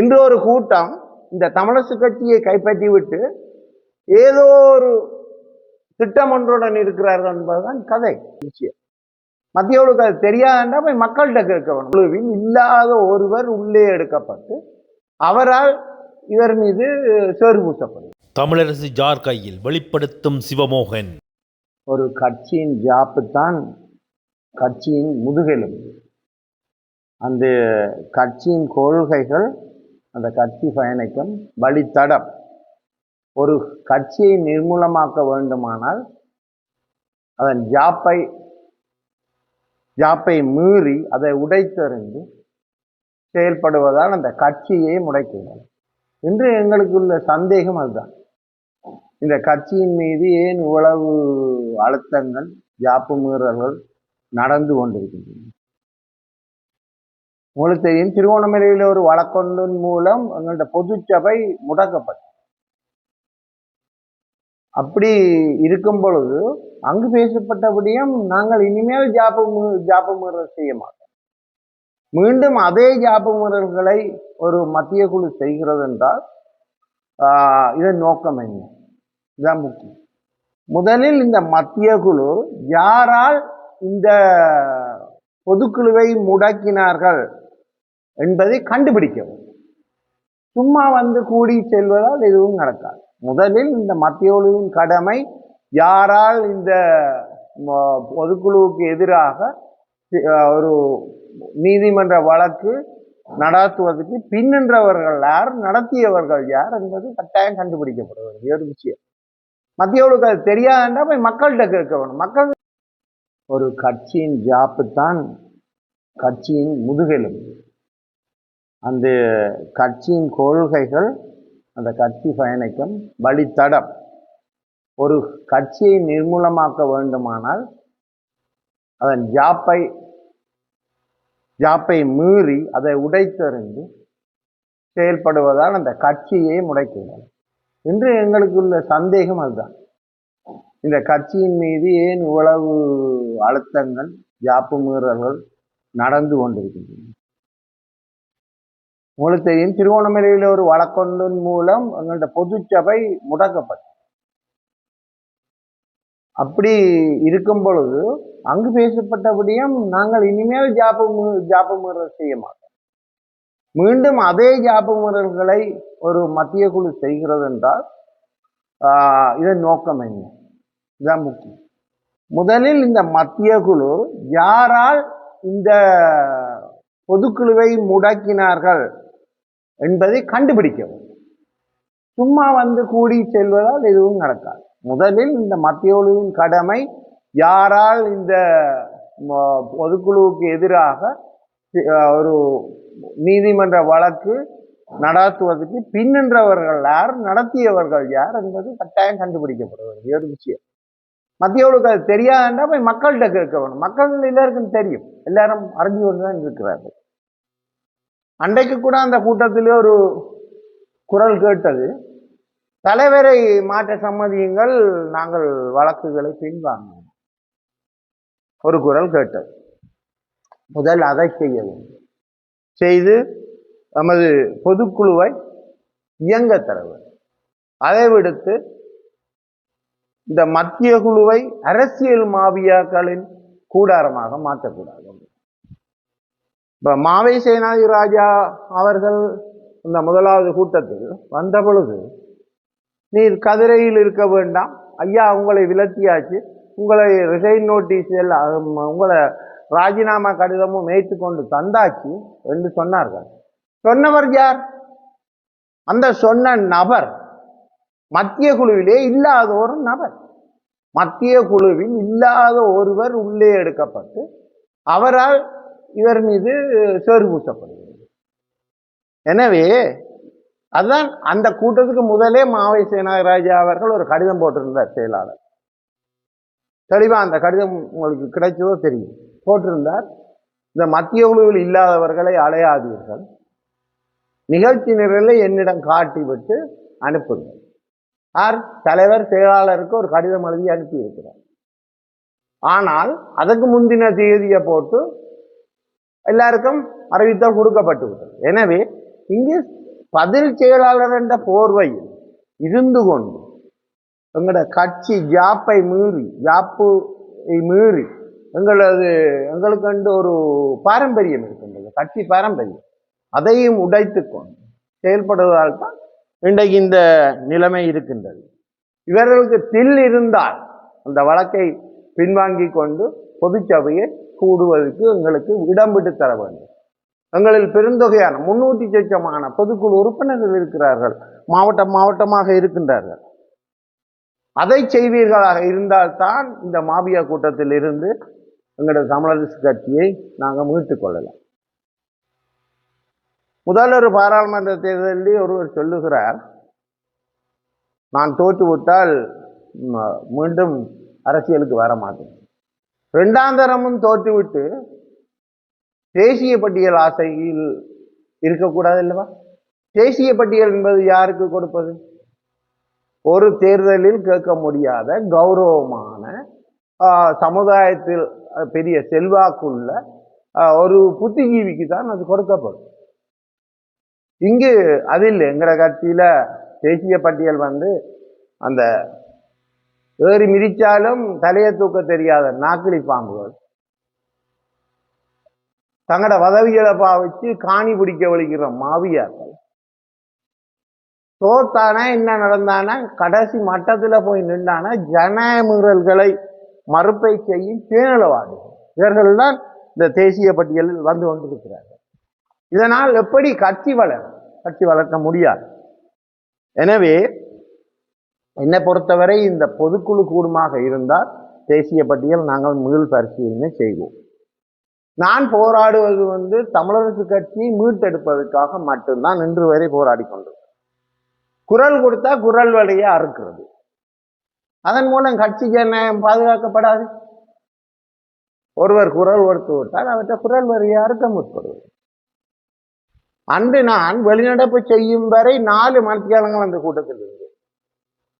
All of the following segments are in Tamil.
இன்று ஒரு கூட்டம் இந்த தமிழரசு கட்சியை கைப்பற்றி விட்டு ஏதோ ஒரு திட்டம் ஒன்றுடன் இருக்கிறார்கள் என்பதுதான் கதை விஷயம். மத்தியோடு அது தெரியாதா போய் மக்கள்கிட்ட கேட்க வேணும் குழுவில் இல்லாத ஒருவர் உள்ளே எடுக்கப்பட்டு அவரால் இவர் மீது சேறு பூசப்படும். தமிழரசு ஜார் கையில் வெளிப்படுத்தும் சிவமோகன். ஒரு கட்சியின் ஜாப்பு தான் கட்சியின் முதுகெலும்பு. அந்த கட்சியின் கொள்கைகள் அந்த கட்சி பயணிக்கும் வழித்தடம். ஒரு கட்சியை நிர்மூலமாக்க வேண்டுமானால் அதன் ஜாப்பை ஜாப்பை மீறி அதை உடைத்தெறிந்து செயல்படுவதால் அந்த கட்சியை முடைக்கிறது இன்று எங்களுக்கு உள்ள சந்தேகம் அதுதான். இந்த கட்சியின் மீது ஏன் இவ்வளவு அழுத்தங்கள் ஜாப்பு மீறல்கள் நடந்து கொண்டிருக்கின்றன? உங்களுக்கு தெரியும் திருவோணமலையில் ஒரு வழக்கொன்றின் மூலம் எங்கள்கிட்ட பொதுச்சபை முடக்கப்பட்டது. அப்படி இருக்கும் பொழுது அங்கு பேசப்பட்டபடியும் நாங்கள் இனிமேல் ஜாப்பு மீ- ஜாப்பு செய்ய மாட்டோம். மீண்டும் அதே ஜாப்பு முறைகளை ஒரு மத்திய குழு செய்கிறது என்றால் இதன் நோக்கம் என்ன? இதுதான் முக்கியம். முதலில் இந்த மத்திய குழு யாரால் இந்த பொதுக்குழுவை முடக்கினார்கள் என்பதை கண்டுபிடிக்கவும். சும்மா வந்து கூடி செல்வதால் எதுவும் நடக்காது. முதலில் இந்த மத்தியோழுவின் கடமை யாரால் இந்த ம- பொதுக்குழுவுக்கு எதிராக ஒரு நீதிமன்ற வழக்கு நடாத்துவதற்கு பின்னின்றவர்கள் யார் நடத்தியவர்கள் யார் என்பது கட்டாயம் கண்டுபிடிக்கப்பட வேண்டிய ஒரு விஷயம். மத்திய அது தெரியாதுன்றா போய் மக்கள்கிட்ட கேட்க வேணும் மக்கள் ஒரு கட்சியின் ஜாப்பு தான் கட்சியின் முதுகெலும்பு. அந்த கட்சியின் கொள்கைகள் அந்த கட்சி பயணிக்கும் வழித்தடம். ஒரு கட்சியை நிர்மூலமாக்க வேண்டுமானால் அதன் ஜாப்பை ஜாப்பை மீறி அதை உடைத்தறிந்து செயல்படுவதால் அந்த கட்சியை முடைக்கிறது இன்று எங்களுக்கு உள்ள சந்தேகம் அதுதான். இந்த கட்சியின் மீது ஏன் இவ்வளவு அழுத்தங்கள் ஜாப்பு மீறல்கள் நடந்து கொண்டிருக்கின்றன? உங்களுக்கு தெரியும் திருவோணமலையில் ஒரு வழக்கொன்றின் மூலம் எங்கள்ட பொதுச்சபை முடக்கப்பட்டது. அப்படி இருக்கும் பொழுது அங்கு பேசப்பட்டபடியும் நாங்கள் இனிமேல் ஜாப்பு ஜாப ஜாப்பு செய்ய மாட்டோம். மீண்டும் அதே ஜாப முறல்களை ஒரு மத்திய குழு செய்கிறது என்றால் இதன் நோக்கம் என்ன? இதுதான் முக்கியம். முதலில் இந்த மத்திய குழு யாரால் இந்த பொதுக்குழுவை முடக்கினார்கள் என்பதை கண்டுபிடிக்கவும். சும்மா வந்து கூடி செல்வதால் எதுவும் நடக்காது. முதலில் இந்த மத்திய கடமை யாரால் இந்த ம- பொதுக்குழுவுக்கு எதிராக ஒரு நீதிமன்ற வழக்கு நடாத்துவதற்கு பின்னின்றவர்கள் யார் நடத்தியவர்கள் யார் என்பது கட்டாயம் கண்டுபிடிக்கப்பட வேண்டிய ஒரு விஷயம். மத்தியவளுக்கு அது தெரியாதுன்றா போய் மக்கள்கிட்ட கேட்க வேணும் மக்கள் எல்லாருக்கும் தெரியும். எல்லாரும் அறிஞ்சு கொண்டு தான் இருக்கிறார்கள். அன்றைக்கு கூட அந்த கூட்டத்திலே ஒரு குரல் கேட்டது. தலைவரை மாற்ற சம்மதியுங்கள் நாங்கள் வழக்குகளை பின்வாங்கினோம் ஒரு குரல் கேட்டது. முதல் அதை செய்ய வேண்டும். செய்து நமது பொதுக்குழுவை இயங்க தர வேண்டும். அதை விடுத்து இந்த மத்திய குழுவை அரசியல் மாவியாக்களின் கூடாரமாக மாற்றக்கூடாது. இப்போ மாவை சேனாதி ராஜா அவர்கள் இந்த முதலாவது கூட்டத்தில் வந்த பொழுது நீர் கதிரையில் இருக்க வேண்டாம். ஐயா உங்களை விலத்தியாச்சு. உங்களை ரிசைன் நோட்டீஸ் எல்லாம் உங்களை ராஜினாமா கடிதமும் ஏற்றுக்கொண்டு தந்தாச்சு என்று சொன்னார்கள். சொன்னவர் யார்? அந்த சொன்ன நபர் மத்திய குழுவிலே இல்லாத ஒரு நபர். மத்திய குழுவில் இல்லாத ஒருவர் உள்ளே எடுக்கப்பட்டு அவரால் இவர் மீது சேறு பூசப்படுகிறது. எனவே அதுதான் அந்த கூட்டத்துக்கு முதலே மாவை சேனாராஜா அவர்கள் ஒரு கடிதம் போட்டிருந்தார் செயலாளர். தெளிவாக அந்த கடிதம் உங்களுக்கு கிடைச்சதோ தெரியும். போட்டிருந்தார். இந்த மத்திய குழுவில் இல்லாதவர்களை அலையாதீர்கள் நிகழ்ச்சி நிரலை என்னிடம் காட்டி விட்டு அனுப்புங்கள். ஆர் தலைவர் செயலாளருக்கு ஒரு கடிதம் எழுதி அனுப்பியிருக்கிறார். ஆனால் அதுக்கு முந்தின தேதியை போட்டு எல்லாருக்கும் அறிவித்தல் கொடுக்கப்பட்டுவிட்டது. எனவே இங்கே பதில் செயலாளர் என்ற போர்வையில் இருந்து கொண்டு எங்களோட கட்சி ஜாப்பை மீறி ஜாப்பு மீறி எங்களது எங்களுக்கு ஒரு பாரம்பரியம் இருக்கின்றது கட்சி பாரம்பரியம். அதையும் உடைத்து கொண்டு செயல்படுவதால் தான் இன்றைக்கு இந்த நிலைமை இருக்கின்றது. இவர்களுக்கு தில் இருந்தால் அந்த வழக்கை பின்வாங்கி கொண்டு பொதுச்சபையை கூடுவதற்கு எங்களுக்கு இடம் விட்டு தர வேண்டும். எங்களில் பெருந்தொகையான முன்னூற்றி சொச்சமான பொதுக்குழு உறுப்பினர்கள் இருக்கிறார்கள். மாவட்டம் மாவட்டமாக இருக்கின்றார்கள். அதை செய்வீர்களாக இருந்தால்தான் இந்த மாபியா கூட்டத்தில் இருந்து எங்களோட தமிழரசு கட்சியை நாங்கள் மீட்டுக் கொள்ளலாம். முதல்வர் பாராளுமன்ற தேர்தலில் ஒருவர் சொல்லுகிறார் நான் தோற்றுவிட்டால் மீண்டும் அரசியலுக்கு வர மாட்டேன். ரெண்டாந்தரமும் தரமும் தோற்றுவிட்டு தேசிய பட்டியல் ஆசையில் இருக்கக்கூடாது இல்லவா தேசிய பட்டியல் என்பது யாருக்கு கொடுப்பது? ஒரு தேர்தலில் கேட்க முடியாத கௌரவமான சமுதாயத்தில் பெரிய செல்வாக்குள்ள ஒரு புத்திஜீவிக்கு தான் அது கொடுக்கப்படும். இங்கு அது இல்லை. எங்கட கட்சியில தேசிய பட்டியல் வந்து அந்த ஏறி மிதிச்சாலும் தலையை தூக்க தெரியாத நாக்கிலி பாம்புகள். தங்களோட வதவிகளை பாவிச்சு காணி பிடிக்க வலிக்கிற மாவியார்கள். தோத்தானா என்ன நடந்தானா? கடைசி மட்டத்துல போய் நின்றானா ஜனமுறல்களை மறுப்பை செய்யும் பேணலவாதிகள் இவர்கள் தான் இந்த தேசிய பட்டியலில் வந்து கொண்டிருக்கிறார்கள். இதனால் எப்படி கட்சி வளரும்? கட்சி வளர்க்க முடியாது. எனவே என்னை பொறுத்தவரை இந்த பொதுக்குழு கூடுமாக இருந்தால் தேசிய பட்டியல் நாங்கள் முதல் பரிசீலனை செய்வோம். நான் போராடுவது வந்து தமிழரசு கட்சியை மீட்டெடுப்பதற்காக மட்டும்தான் இன்று வரை போராடி கொண்டிருக்கிறேன் குரல் கொடுத்தா குரல் வழியை அறுக்கிறது. அதன் மூலம் கட்சி என்ன பாதுகாக்கப்படாது? ஒருவர் குரல் கொடுத்து விட்டால் அவற்றை குரல் வழியை அறுக்க முற்படுவது. அன்று நான் வெளிநடப்பு செய்யும் வரை நாலு மனத்தியாளங்கள் அந்த கூட்டத்தில் இருந்தேன்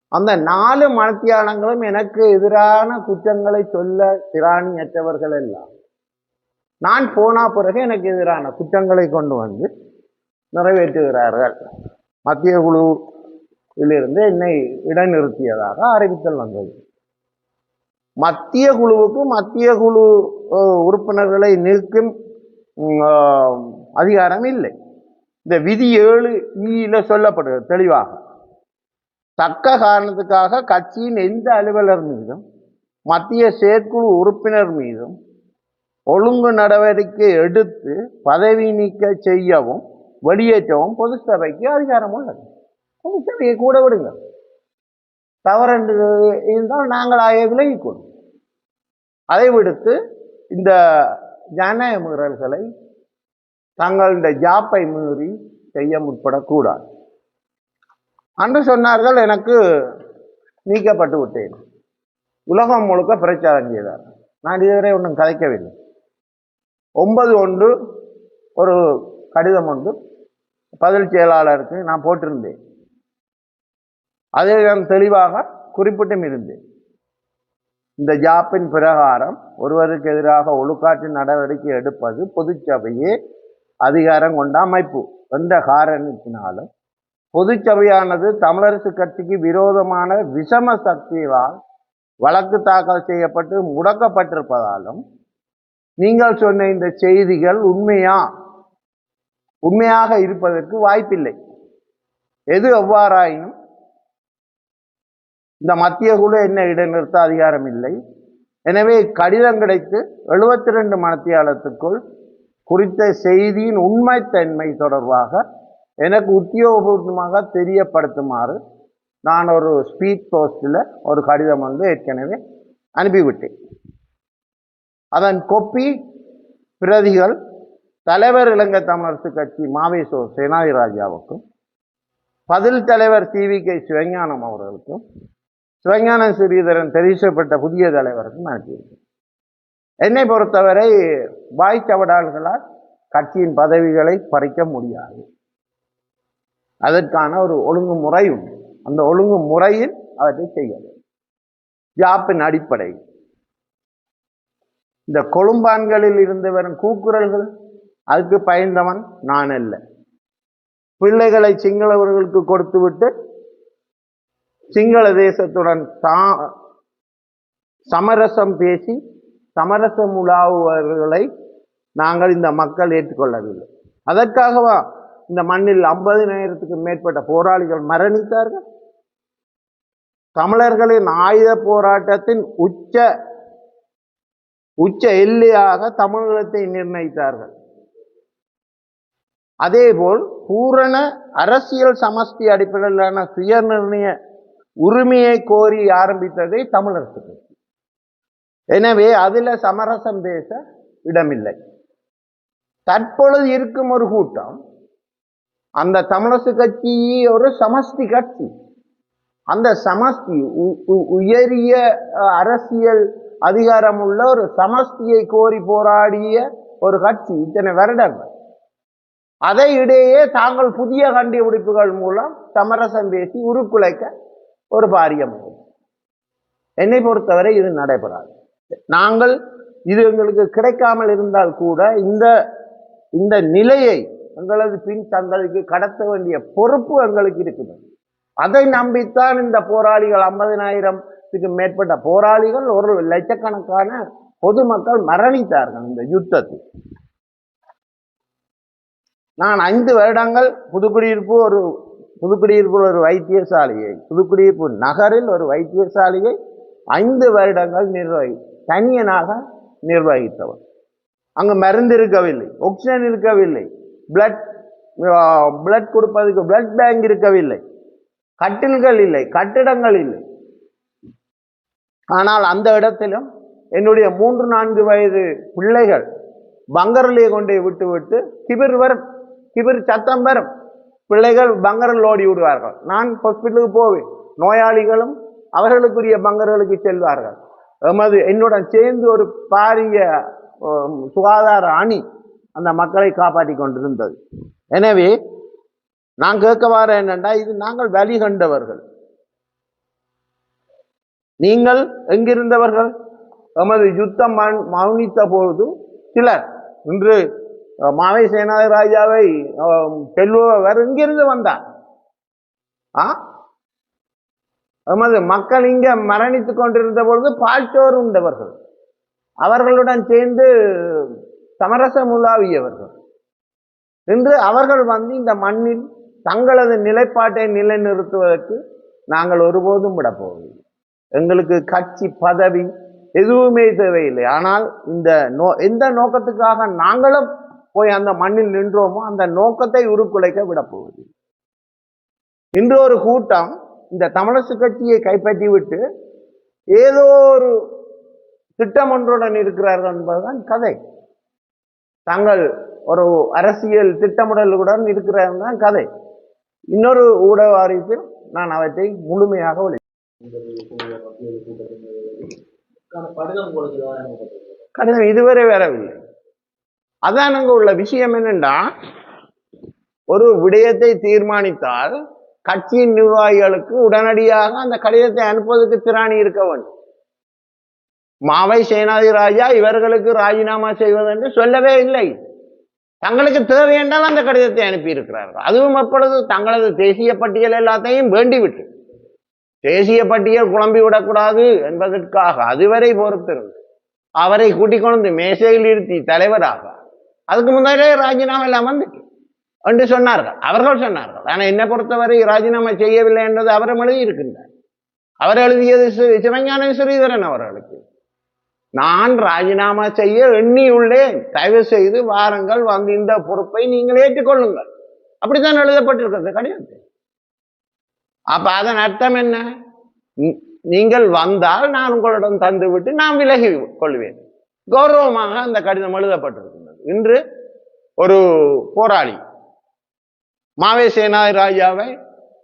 அந்த நாலு மனத்தியாளங்களும் எனக்கு எதிரான குற்றங்களை சொல்ல திராணியற்றவர்கள் எல்லாம். நான் போனா பிறகு எனக்கு எதிரான குற்றங்களை கொண்டு வந்து நிறைவேற்றுகிறார்கள். மத்திய குழுவிலிருந்து என்னை இடைநிறுத்தியதாக அறிவித்தல் வந்தது. மத்திய குழுவுக்கு மத்திய குழு உறுப்பினர்களை நிற்கும் அதிகாரம் இல்லை. இந்த விதி ஏழு ஈல சொல்லப்படுகிறது தெளிவாக. தக்க காரணத்துக்காக கட்சியின் எந்த அலுவலர் மீதும் மத்திய செயற்குழு உறுப்பினர் மீதும் ஒழுங்கு நடவடிக்கை எடுத்து பதவி நீக்க செய்யவும் வெளியேற்றவும் பொது சபைக்கு அதிகாரம் உள்ளது. பொது சபையை கூட விடுங்க. தவறு இருந்தால் நாங்கள் விலகிக் விலகிக்கொள்ளும். அதை விடுத்து இந்த ஜனநாயக மீறல்களை தங்களுடைய ஜாப்பை மீறி செய்ய முற்படக்கூடாது. அன்று சொன்னார்கள் எனக்கு நீக்கப்பட்டு விட்டேன். உலகம் முழுக்க பிரச்சாரம் செய்தார். நான் இதுவரை ஒன்றும் கதைக்கவில்லை. ஒன்பது ஒன்று ஒரு கடிதம் ஒன்று பதில் செயலாளருக்கு நான் போட்டிருந்தேன். அதில் நான் தெளிவாக குறிப்பிட்டும் இருந்தேன். இந்த ஜாப்பின் பிரகாரம் ஒருவருக்கு எதிராக ஒழுக்காற்று நடவடிக்கை எடுப்பது பொதுச்சபையே அதிகாரம் கொண்ட அமைப்பு. எந்த காரணத்தினாலும் பொதுச்சபையானது தமிழரசு கட்சிக்கு விரோதமான விஷம சக்தியால் வழக்கு தாக்கல் செய்யப்பட்டு முடக்கப்பட்டிருப்பதாலும் நீங்கள் சொன்ன இந்த செய்திகள் உண்மையா? உண்மையாக இருப்பதற்கு வாய்ப்பில்லை. எது எவ்வாறாயினும் இந்த மத்திய குழு என்ன இடைநிறுத்த அதிகாரம் இல்லை. எனவே கடிதம் கிடைத்து எழுபத்தி ரெண்டு மணத்தியாலத்துக்குள் குறித்த செய்தியின் உண்மைத்தன்மை தொடர்பாக எனக்கு உத்தியோகபூர்வமாக தெரியப்படுத்துமாறு நான் ஒரு ஸ்பீட் போஸ்டில் ஒரு கடிதம் வந்து ஏற்கனவே அனுப்பிவிட்டேன். அதன் கொப்பி பிரதிகள் தலைவர் இலங்கை தமிழரசு கட்சி மாவேசோ சேனாதி ராஜாவுக்கும் பதில் தலைவர் சி வி கே சிவஞானம் அவர்களுக்கும் சிவஞான ஸ்ரீதரன் தெரிவிக்கப்பட்ட புதிய தலைவருக்கும் அனுப்பியிருக்கேன். என்னை பொறுத்தவரை வாய்ச்சவடால்களால் கட்சியின் பதவிகளை பறிக்க முடியாது. அதற்கான ஒரு ஒழுங்குமுறை உண்டு. அந்த ஒழுங்குமுறையில் அவற்றை செய்ய வேண்டும். ஜாப்பின் அடிப்படை இந்த கொழும்பான்களில் இருந்து வரும் கூக்குரல்கள் அதுக்கு பயந்தவன் நான் அல்ல. பிள்ளைகளை சிங்களவர்களுக்கு கொடுத்துவிட்டு சிங்கள தேசத்துடன் தா சமரசம் பேசி சமரசம் உலாவுவர்களை நாங்கள் இந்த மக்கள் ஏற்றுக்கொள்ளவில்லை. அதற்காகவா இந்த மண்ணில் ஐம்பதினாயிரத்துக்கு மேற்பட்ட போராளிகள் மரணித்தார்கள். தமிழர்களின் ஆயுத போராட்டத்தின் உச்ச உச்ச எல்லையாக தமிழகத்தை நிர்ணயித்தார்கள். அதேபோல் பூரண அரசியல் சமஷ்டி அடிப்படையிலான சுயநிர்ணய உரிமையை கோரி ஆரம்பித்ததை தமிழரசு கட்சி. எனவே அதில் சமரசம் பேச இடமில்லை. தற்பொழுது இருக்கும் ஒரு கூட்டம் அந்த தமிழரசு கட்சி ஒரு சமஷ்டி கட்சி. அந்த சமஷ்டி உ- உ- உயரிய அரசியல் அதிகாரம் உள்ள ஒரு சமஷ்டியை கோரி போராடிய ஒரு கட்சி இத்தனை வருடங்கள். அதை இடையே தாங்கள் புதிய கண்டுபிடிப்புகள் மூலம் சமரசம் பேசி உருக்குலைக்க ஒரு பாரியம் என்னை பொறுத்தவரை இது நடைபெறாது. நாங்கள் இது எங்களுக்கு கிடைக்காமல் இருந்தால் கூட இந்த இந்த நிலையை எங்களது பின் தங்களுக்கு கடத்த வேண்டிய பொறுப்பு எங்களுக்கு இருக்குது. அதை நம்பித்தான் இந்த போராளிகள் ஐம்பதினாயிரத்துக்கு மேற்பட்ட போராளிகள் ஒரு லட்சக்கணக்கான பொதுமக்கள் மரணித்தார்கள் இந்த யுத்தத்தில். நான் ஐந்து வருடங்கள் புதுக்குடியிருப்பு ஒரு புதுக்குடியிருப்பு ஒரு வைத்தியசாலையை புதுக்குடியிருப்பு நகரில் ஒரு வைத்தியசாலையை ஐந்து வருடங்கள் நிர்வகி தனியனாக நிர்வகித்தவர். அங்கு மருந்து இருக்கவில்லை ஆக்சிஜன் இருக்கவில்லை. பிளட் பிளட் கொடுப்பதற்கு பிளட் பேங்க் இருக்கவில்லை. கட்டில்கள் இல்லை கட்டிடங்கள் இல்லை. ஆனால் அந்த இடத்திலும் என்னுடைய மூன்று நான்கு வயது பிள்ளைகள் பங்கரிலே கொண்டு விட்டு விட்டு கிபிர் வரும் கிபிர் சத்தம் வரும். பிள்ளைகள் பங்கரில் ஓடி விடுவார்கள். நான் ஹாஸ்பிட்டலுக்கு போவேன். நோயாளிகளும் அவர்களுக்குரிய பங்கர்களுக்கு செல்வார்கள். எமது என்னுடன் சேர்ந்து ஒரு பாரிய சுகாதார அணி அந்த மக்களை காப்பாற்றி கொண்டிருந்தது. எனவே நான் கேட்க வர என்னென்னா இது நாங்கள் வழி கண்டவர்கள் நீங்கள் எங்கிருந்தவர்கள்? எமது யுத்தம் மௌ- மௌனித்த பொழுது சிலர் இன்று மாவை சேனாதிராஜாவை அஹ், செல்பவர் எங்கிருந்து வந்தார்? ஆ? எமது மக்கள் இங்க மரணித்துக் கொண்டிருந்த பொழுது பால்சோறு உண்டவர்கள். அவர்களுடன் சேர்ந்து சமரசமுலாவியவர்கள் என்று இன்று அவர்கள் வந்து இந்த மண்ணில் தங்களது நிலைப்பாட்டை நிலைநிறுத்துவதற்கு நாங்கள் ஒருபோதும் விடப்போவதில்லை எங்களுக்கு கட்சி பதவி எதுவுமே தேவையில்லை. ஆனால் இந்த நோ எந்த நோக்கத்துக்காக நாங்களும் போய் அந்த மண்ணில் நின்றோமோ அந்த நோக்கத்தை உருக்குலைக்க விடப்போவதில்லை இன்று ஒரு கூட்டம் இந்த தமிழரசு கட்சியை கைப்பற்றி விட்டு ஏதோ ஒரு திட்டம் ஒன்றுடன் இருக்கிறார்கள் என்பதுதான் கதை. தாங்கள் ஒரு அரசியல் திட்டமிடலுடன் இருக்கிறாங்க தான் கதை. இன்னொரு ஊடக அறிவிப்பில் நான் அவற்றை முழுமையாக ஒளி கடிதம் இதுவரை வரவில்லை. அதான் அங்கே உள்ள விஷயம் என்னென்னா ஒரு விடயத்தை தீர்மானித்தால் கட்சியின் நிர்வாகிகளுக்கு உடனடியாக அந்த கடிதத்தை அனுப்புவதற்கு திராணி இருக்க வேண்டும். மாவை சேனாதி ராஜா இவர்களுக்கு ராஜினாமா செய்வதென்று சொல்லவே இல்லை. தங்களுக்கு தேவை என்றால் அந்த கடிதத்தை அனுப்பி இருக்கிறார்கள் அதுவும் அப்பொழுது தங்களது தேசிய பட்டியல் எல்லாத்தையும் வேண்டிவிட்டு தேசிய பட்டியல் குழம்பி விடக்கூடாது என்பதற்காக அதுவரை பொறுத்திருந்து அவரை கூட்டிக் கொண்டு மேசையில் இருத்தி தலைவராக அதுக்கு முன்னாடியே ராஜினாமா எல்லாம் வந்துட்டு என்று சொன்னார்கள். அவர்கள் சொன்னார்கள். ஆனால் என்னை பொறுத்தவரை ராஜினாமா செய்யவில்லை என்பது அவரும் எழுதியிருக்கின்றார். அவர் எழுதியது சிவஞான ஸ்ரீதரன் அவர்களுக்கு. நான் ராஜினாமா செய்ய எண்ணியுள்ளேன். தயவு செய்து வாருங்கள் வந்து இந்த பொறுப்பை நீங்கள் ஏற்றுக்கொள்ளுங்கள். அப்படித்தான் எழுதப்பட்டிருக்கிறது கிடையாது. அப்ப அதன் அர்த்தம் என்ன? நீங்கள் வந்தால் நான் உங்களிடம் தந்துவிட்டு நான் விலகி கொள்வேன். கௌரவமாக அந்த கடிதம் எழுதப்பட்டிருக்கின்றது இன்று ஒரு போராளி மாவே ராஜாவை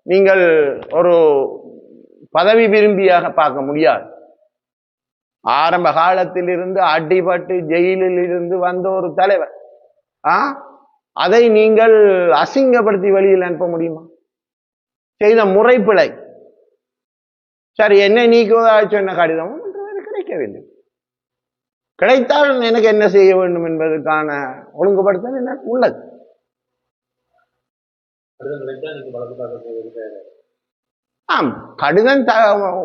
நீங்கள் ஒரு பதவி விரும்பியாக பார்க்க முடியாது. ஆரம்ப காலத்தில் இருந்து அடிபட்டு ஜெயிலில் இருந்து வந்த ஒரு தலைவர். ஆ? அதை நீங்கள் அசிங்கப்படுத்தி வெளியில் அனுப்ப முடியுமா? செய்த முறைப்பிழை. சரி என்னை நீக்குவதாக சொன்ன கடிதமும் கிடைக்கவில்லை. கிடைத்தால் எனக்கு என்ன செய்ய வேண்டும் என்பதற்கான ஒழுங்குபடுத்தல் என்ன உள்ளது. ஆம் கடிதம் த-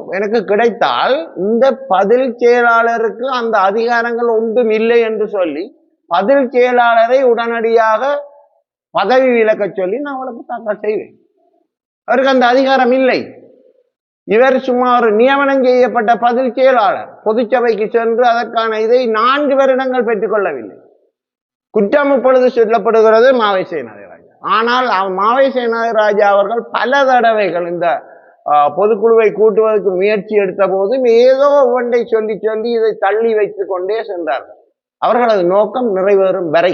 எனக்கு கிடைத்தால் இந்த பதில் செயலாளருக்கு அந்த அதிகாரங்கள் ஒன்றும் இல்லை என்று சொல்லி பதில் செயலாளரை உடனடியாக பதவி விலக்கச் சொல்லி நான் அவளுக்கு தாக்கல் செய்வேன். அவருக்கு அந்த அதிகாரம் இல்லை. இவர் சும்மா ஒரு நியமனம் செய்யப்பட்ட பதில் செயலாளர் பொதுச்சபைக்கு சென்று அதற்கான இதை நான்கு வருடங்கள் பெற்றுக்கொள்ளவில்லை குற்றம் இப்பொழுது சொல்லப்படுகிறது மாவை சேனாதிராஜா. ஆனால் மாவை சேனாதிராஜா அவர்கள் பல தடவைகள் இந்த பொதுக்குழுவை கூட்டுவதற்கு முயற்சி எடுத்த போதும் ஏதோ ஒன்றை சொல்லி சொல்லி இதை தள்ளி வைத்து கொண்டே சென்றார்கள். அவர்களது நோக்கம் நிறைவேறும் வரை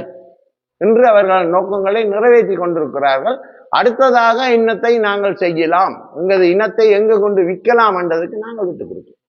இன்று அவர்களது நோக்கங்களை நிறைவேற்றி கொண்டிருக்கிறார்கள். அடுத்ததாக இன்னத்தை நாங்கள் செய்யலாம். எங்களது இனத்தை எங்கு கொண்டு விற்கலாம் என்றதுக்கு நாங்கள் விட்டுக் கொடுக்கிறோம்